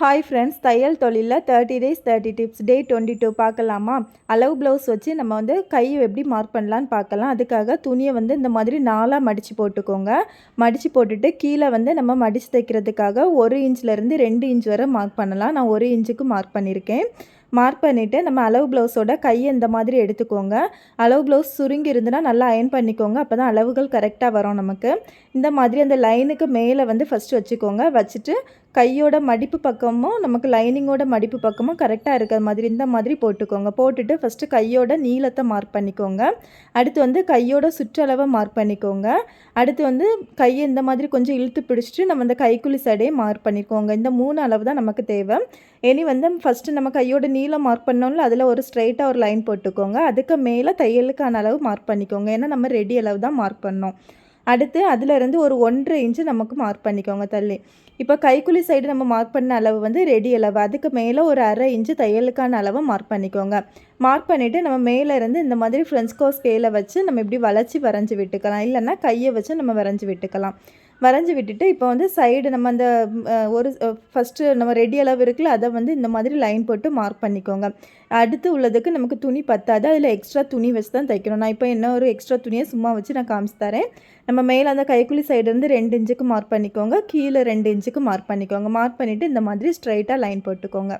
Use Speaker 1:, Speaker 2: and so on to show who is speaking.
Speaker 1: Hi friends தையல் தொழிலில் thirty days thirty tips day twenty two பார்க்கலாமா? அளவு ப்ளவுஸ் வச்சு நம்ம வந்து கையை எப்படி மார்க் பண்ணலான்னு பார்க்கலாம். அதுக்காக துணியை வந்து இந்த மாதிரி நாலாக மடித்து போட்டுக்கோங்க. மடித்து போட்டுட்டு கீழே வந்து நம்ம மடித்து தைக்கிறதுக்காக ஒரு இன்ச்லேருந்து ரெண்டு இன்ச் வரை மார்க் பண்ணலாம். நான் ஒரு இன்ச்சுக்கு மார்க் பண்ணியிருக்கேன். மார்க் பண்ணிவிட்டு நம்ம அளவு ப்ளவுஸோட கையை இந்த மாதிரி எடுத்துக்கோங்க. அளவு ப்ளவுஸ் சுருங்கி இருந்துன்னா நல்லா அயன் பண்ணிக்கோங்க. அப்போ தான் அளவுகள் கரெக்டாக வரும் நமக்கு. இந்த மாதிரி அந்த லைனுக்கு மேலே வந்து ஃபஸ்ட்டு வச்சுக்கோங்க. வச்சுட்டு கையோட மடிப்பு பக்கமும் நமக்கு லைனிங்கோட மடிப்பு பக்கமும் கரெக்டாக இருக்கிற மாதிரி இந்த மாதிரி போட்டுக்கோங்க. போட்டுட்டு ஃபஸ்ட்டு கையோட நீளத்தை மார்க் பண்ணிக்கோங்க. அடுத்து வந்து கையோட சுற்றளவை மார்க் பண்ணிக்கோங்க. அடுத்து வந்து கையை இந்த மாதிரி கொஞ்சம் இழுத்து பிடிச்சிட்டு நம்ம இந்த கைக்குழி சடையை மார்க் பண்ணிக்கோங்க. இந்த மூணு அளவு தான் நமக்கு தேவை. இனி வந்து ஃபஸ்ட்டு நம்ம கையோட நீளம் மார்க் பண்ணோம்ல அதில் ஒரு ஸ்ட்ரைட்டாக ஒரு லைன் போட்டுக்கோங்க. அதுக்கு மேலே தையலுக்கான அளவு மார்க் பண்ணிக்கோங்க. ஏன்னா நம்ம ரெடி அளவு தான் மார்க் பண்ணோம். அடுத்து அதிலிருந்து ஒரு ஒன்றரை இன்ச்சு நமக்கு மார்க் பண்ணிக்கோங்க தள்ளி. இப்போ கைக்குழி சைடு நம்ம மார்க் பண்ண அளவு வந்து ரெடி அளவு. அதுக்கு மேலே ஒரு அரை இன்ச்சு தையலுக்கான அளவை மார்க் பண்ணிக்கோங்க. மார்க் பண்ணிவிட்டு நம்ம மேலேருந்து இந்த மாதிரி ஃப்ரெண்ட்ஸ்கோ ஸ்கேலை வச்சு நம்ம இப்படி வளைச்சி வரைஞ்சி விட்டுக்கலாம். இல்லைன்னா கையை வச்சு நம்ம வரைஞ்சி விட்டுக்கலாம். வரைஞ்சி விட்டுட்டு இப்போ வந்து சைடு நம்ம அந்த ஒரு ஃபஸ்ட்டு நம்ம ரெடி அளவு இருக்குல்ல அதை வந்து இந்த மாதிரி லைன் போட்டு மார்க் பண்ணிக்கோங்க. அடுத்து உள்ளதுக்கு நமக்கு துணி பத்தாது அதில் எக்ஸ்ட்ரா துணி வச்சு தான் தைக்கணும். நான் இப்போ என்ன ஒரு எக்ஸ்ட்ரா துணியை சும்மா வச்சு நான் காமிச்சு தரேன். நம்ம மேலே அந்த கைக்குழி சைடுலேருந்து ரெண்டு இன்ச்சுக்கு மார்க் பண்ணிக்கோங்க. கீழே ரெண்டு இன்ச்சுக்கு மார்க் பண்ணிக்கோங்க. மார்க் பண்ணிவிட்டு இந்த மாதிரி ஸ்ட்ரைட்டாக லைன் போட்டுக்கோங்க.